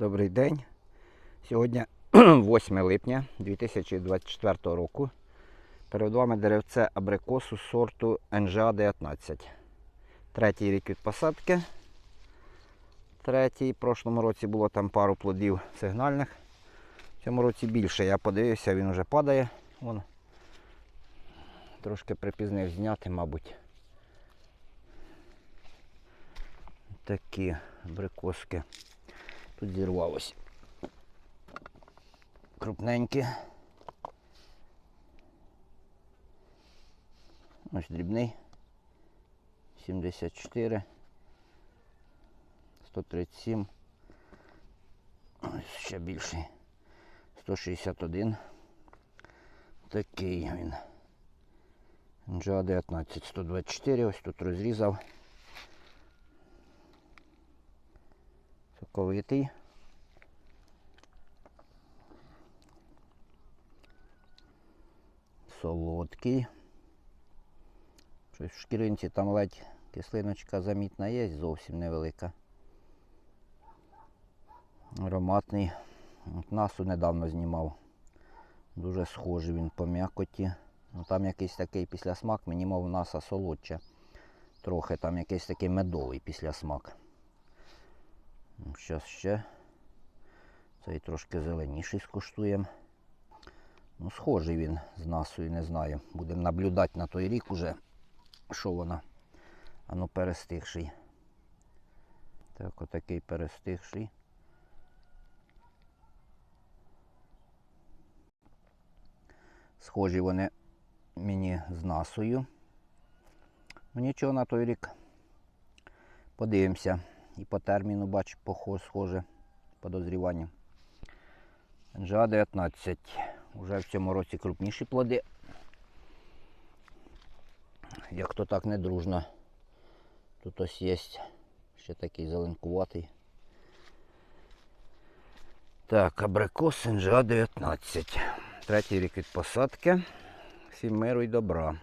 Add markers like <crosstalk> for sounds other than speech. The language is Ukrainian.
Добрий день. Сьогодні <clears throat> 8 липня 2024 року. Перед вами деревце абрикосу сорту НЖА-19. Третій рік від посадки. Третій. В прошлому році було там пару плодів сигнальних. В цьому році більше. Я подивився, він вже падає. Вон. Трошки припізнив зняти, мабуть. Такі абрикоски. Тут зірвалось. Крупненькі. Ось дрібний. 74. 137. Ось ще більший. 161. Такий він. Джа 19, 124. Ось тут розрізав. Соковитий. Солодкий. Щось в шкіринці там ледь кислиночка замітна є, зовсім невелика. Ароматний. От Насу недавно знімав. Дуже схожий він по м'якоті. Ну, там якийсь такий післясмак, мені мов наса солодче. Трохи там якийсь такий медовий післясмак. Зараз ще цей трошки зеленіший скуштуємо. Ну, схожий він з насою, не знаю. Будемо наблюдати на той рік уже, що вона. А ну перестигший. Так, отакий перестигший. Схожі вони мені з насою. Ну нічого на той рік. Подивимося. І по терміну похоже, схоже подозрівання. НЖА 19. Уже в цьому році крупніші плоди. Як то так не дружно. Тут ось є ще такий зеленкуватий. Так, абрикос НЖА 19. Третій рік від посадки. Всім миру і добра.